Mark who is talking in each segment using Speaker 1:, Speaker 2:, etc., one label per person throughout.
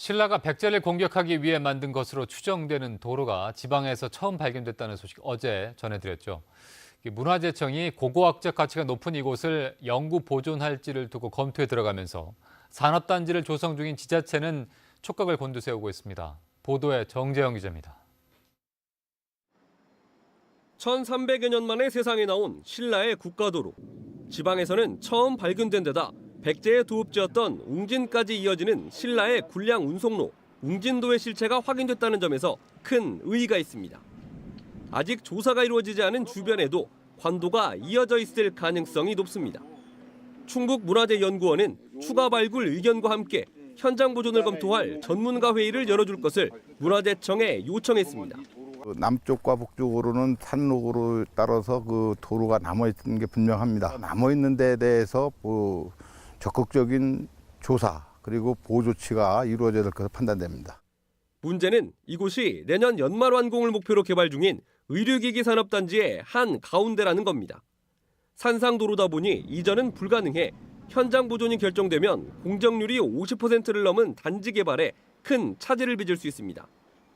Speaker 1: 신라가 백제를 공격하기 위해 만든 것으로 추정되는 도로가 지방에서 처음 발견됐다는 소식 어제 전해드렸죠. 이 문화재청이 고고학적 가치가 높은 이곳을 영구 보존할지를 두고 검토에 들어가면서 산업단지를 조성 중인 지자체는 촉각을 곤두세우고 있습니다. 보도에 정재영 기자입니다.
Speaker 2: 1300여 년 만에 세상에 나온 신라의 국가도로. 지방에서는 처음 발견된 데다 백제의 도읍지였던 웅진까지 이어지는 신라의 군량 운송로 웅진도의 실체가 확인됐다는 점에서 큰 의의가 있습니다. 아직 조사가 이루어지지 않은 주변에도 관도가 이어져 있을 가능성이 높습니다. 충북문화재연구원은 추가 발굴 의견과 함께 현장 보존을 검토할 전문가 회의를 열어줄 것을 문화재청에 요청했습니다.
Speaker 3: 그 남쪽과 북쪽으로는 산로로 따라서 그 도로가 남아 있는 게 분명합니다. 남아 있는 데에 대해서 뭐 적극적인 조사 그리고 보호 조치가 이루어져야 될 것으로 판단됩니다.
Speaker 2: 문제는 이곳이 내년 연말 완공을 목표로 개발 중인 의료기기 산업단지의 한 가운데라는 겁니다. 산상도로다 보니 이전은 불가능해 현장 보존이 결정되면 공정률이 50%를 넘은 단지 개발에 큰 차질을 빚을 수 있습니다.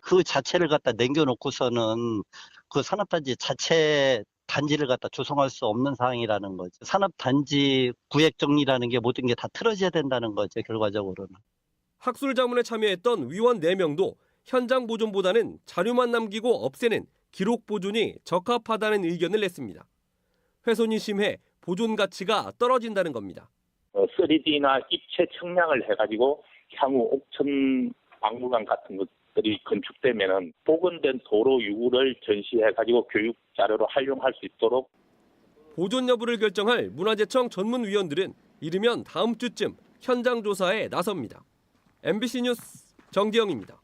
Speaker 4: 그 자체를 갖다 남겨놓고서는 그 산업단지 자체 단지를 갖다 조성할 수 없는 상황이라는 거죠. 산업단지 구획 정리라는 게 모든 게 다 틀어져야 된다는 거죠, 결과적으로는.
Speaker 2: 학술 자문에 참여했던 위원 4명도 현장 보존보다는 자료만 남기고 없애는 기록 보존이 적합하다는 의견을 냈습니다. 훼손이 심해 보존 가치가 떨어진다는 겁니다.
Speaker 5: 어, 3D나 입체 측량을 해가지고 향후 옥천 박물관 같은 것들이 되면은 복원된 도로 유구를 전시해 가지고 교육 자료로 활용할 수 있도록
Speaker 2: 보존 여부를 결정할 문화재청 전문위원들은 이르면 다음 주쯤 현장 조사에 나섭니다. MBC 뉴스 정재영입니다.